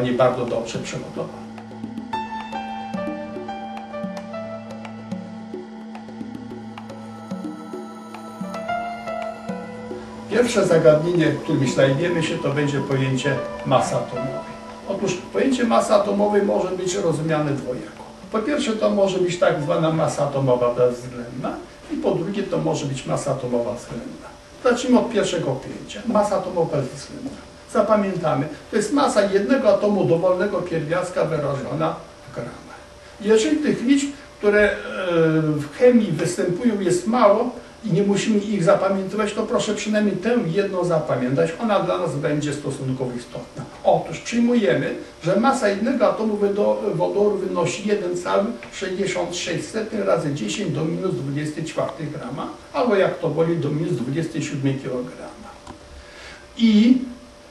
nie bardzo dobrze przygotowana. Pierwsze zagadnienie, którym zajmiemy się, to będzie pojęcie masy atomowej. Otóż pojęcie masy atomowej może być rozumiane dwojako. Po pierwsze to może być tak zwana masa atomowa bezwzględna i po drugie to może być masa atomowa względna. Zacznijmy od pierwszego pojęcia. Masa atomowa bezwzględna. Zapamiętamy, to jest masa jednego atomu dowolnego pierwiastka wyrażona w gramach. Jeżeli tych liczb, które e, w chemii występują jest mało i nie musimy ich zapamiętywać, to proszę przynajmniej tę jedną zapamiętać. Ona dla nas będzie stosunkowo istotna. Otóż przyjmujemy, że masa jednego atomu wodo- wodoru wynosi 1,66 razy 10 do minus 24 grama, albo jak to woli do minus 27 kg. I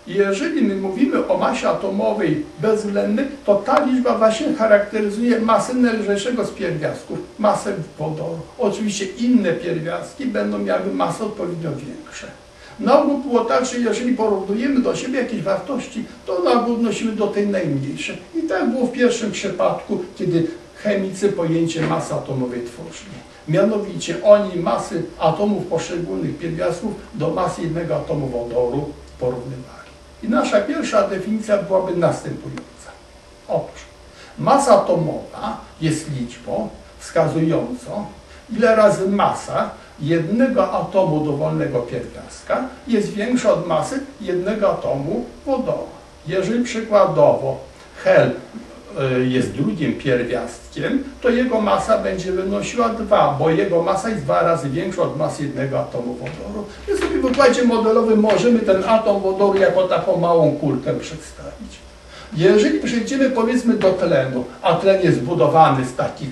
jeżeli my mówimy o masie atomowej bezwzględnej, to ta liczba właśnie charakteryzuje masę najlżejszego z pierwiastków, masę wodoru. Oczywiście inne pierwiastki będą miały masę odpowiednio większe. Na ogół było tak, że jeżeli porównujemy do siebie jakieś wartości, to na ogół odnosimy do tej najmniejszej. I tak było w pierwszym przypadku, kiedy chemicy pojęcie masy atomowej tworzyli. Mianowicie oni masy atomów poszczególnych pierwiastków do masy jednego atomu wodoru porównywali. I nasza pierwsza definicja byłaby następująca. Otóż masa atomowa jest liczbą wskazującą, ile razy masa jednego atomu dowolnego pierwiastka jest większa od masy jednego atomu wodoru. Jeżeli przykładowo hel jest drugim pierwiastkiem, to jego masa będzie wynosiła 2, bo jego masa jest dwa razy większa od masy jednego atomu wodoru. Więc sobie w układzie modelowym możemy ten atom wodoru jako taką małą kulkę przedstawić. Jeżeli przejdziemy powiedzmy do tlenu, a tlen jest zbudowany z takich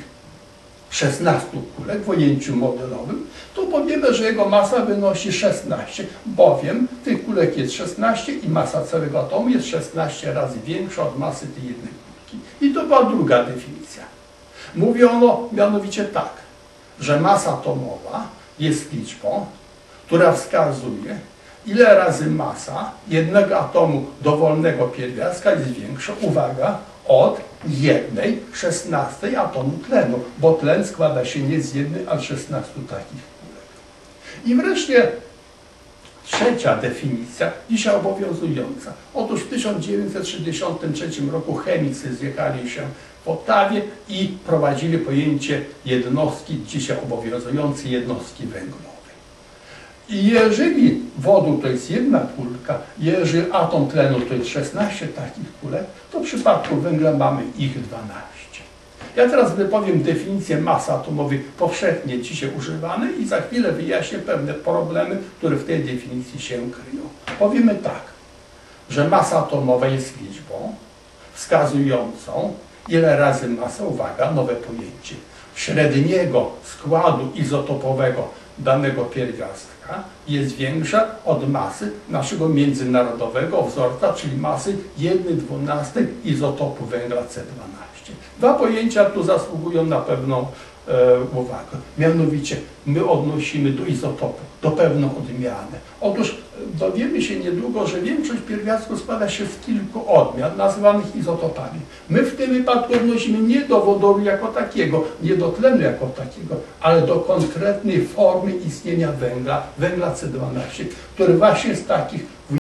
16 kulek w ujęciu modelowym, to powiemy, że jego masa wynosi 16, bowiem tych kulek jest 16 i masa całego atomu jest 16 razy większa od masy tej jednej. I to była druga definicja. Mówi ono mianowicie tak, że masa atomowa jest liczbą, która wskazuje, ile razy masa jednego atomu dowolnego pierwiastka jest większa, uwaga, od jednej szesnastej atomu tlenu, bo tlen składa się nie z jednej, ale 16 takich kulek. I wreszcie trzecia definicja, dzisiaj obowiązująca. Otóż w 1963 roku chemicy zjechali się w Ottawie i prowadzili pojęcie jednostki, dzisiaj obowiązującej jednostki węglowej. I jeżeli wodór to jest jedna kulka, jeżeli atom tlenu to jest 16 takich kulek, to w przypadku węgla mamy ich 12. Ja teraz wypowiem definicję masy atomowej powszechnie dzisiaj używanej i za chwilę wyjaśnię pewne problemy, które w tej definicji się kryją. Powiemy tak, że masa atomowa jest liczbą wskazującą, ile razy masa, uwaga, nowe pojęcie, średniego składu izotopowego danego pierwiastka jest większa od masy naszego międzynarodowego wzorca, czyli masy 1,12 izotopu węgla C12. Dwa pojęcia tu zasługują na pewną e, uwagę. Mianowicie my odnosimy do izotopu, do pewną odmianę. Otóż e, dowiemy się niedługo, że większość pierwiastków składa się z kilku odmian, nazywanych izotopami. My w tym wypadku odnosimy nie do wodoru jako takiego, nie do tlenu jako takiego, ale do konkretnej formy istnienia węgla, węgla C12, który właśnie z takich